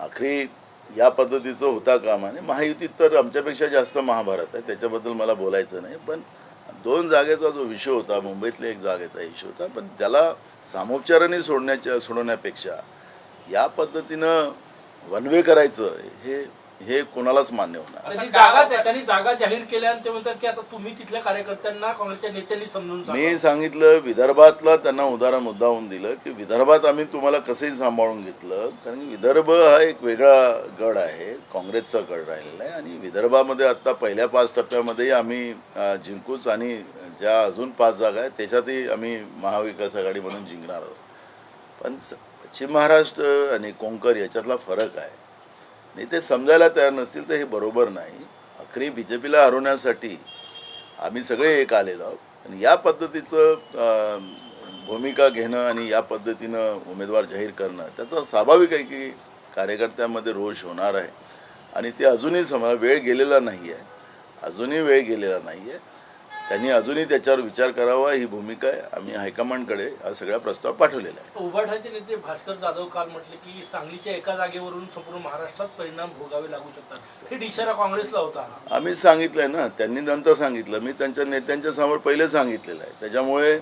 आखरी या पद्धतीचं होता काम. आणि महायुतीत तर आमच्यापेक्षा जास्त महाभारत आहे. त्याच्याबद्दल मला बोलायचं नाही. पण दोन जागेचा जो विषय होता मुंबईतल्या एक जागेचा इश्यू होता पण त्याला सामोपचाराने सोडण्याच्या सोडवण्यापेक्षा या पद्धतीनं वनवे करायचं हे हे कोणालाच मान्य होणार त्यांनी जागा त्यांनी जागा जाहीर केल्या आणि ते म्हणतात की आता तुम्ही तिथल्या कार्यकर्त्यांना काँग्रेसच्या नेत्यांनी समजून सांगा. मी सांगितलं विदर्भातला त्यांना उदाहरण मुद्दाहून दिलं की विदर्भात आम्ही तुम्हाला कसंही सांभाळून घेतलं कारण की विदर्भ हा एक वेगळा गड आहे काँग्रेसचा गड राहिलेला आहे आणि विदर्भामध्ये आत्ता पहिल्या पाच टप्प्यामध्येही आम्ही अं, जिंकूच आणि ज्या अजून पाच जागा आहेत त्याच्यातही आम्ही महाविकास आघाडी म्हणून जिंकणार आहोत. पण स- पश्चिम महाराष्ट्र आणि कोंकण याच्यातला फरक आहे. नाही ते समजायला तयार नसतील तर हे बरोबर नाही. अखरी बी जे पीला हरवण्यासाठी आम्ही सगळे एक आलेलो आहोत. आणि या पद्धतीचं भूमिका घेणं आणि या पद्धतीनं उमेदवार जाहीर करणं त्याचा स्वाभाविक आहे की कार्यकर्त्यांमध्ये रोष होणार आहे. आणि ते अजूनही समजा वेळ गेलेला नाही आहे अजूनही वेळ गेलेला नाही आहे त्यांनी अजूनही त्याच्यावर विचार करावा ही भूमिका आहे. आम्ही हायकमांडकडे हा सगळा प्रस्ताव पाठवलेला आहे. उभाठाचे नेते भास्कर जाधव काल म्हटले की सांगलीच्या एका जागेवरून संपूर्ण महाराष्ट्रात परिणाम भोगावे लागू शकतात. थेट इशारा काँग्रेसला होता. आम्ही सांगितलंय ना त्यांनी नंतर सांगितलं. मी त्यांच्या नेत्यांच्या समोर पहिले सांगितलेलं आहे. त्याच्यामुळे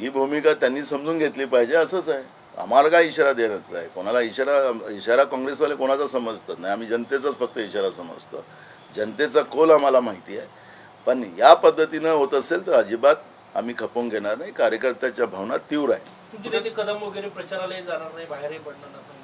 ही भूमिका त्यांनी समजून घेतली पाहिजे असंच आहे. आम्हाला काय इशारा देण्याचा आहे? कोणाला इशारा इशारा काँग्रेसवाले कोणाचा समजतात? नाही आम्ही जनतेचाच फक्त इशारा समजतो. जनतेचा कोल आम्हाला माहिती आहे. पण या पद्धतीनं होत असेल तर अजिबात आम्ही खपवून घेणार नाही. कार्यकर्त्याच्या भावना तीव्र आहे तुमचे नेते कदम वगैरे प्रचाराला जाणार नाही बाहेरही पडणार नाही.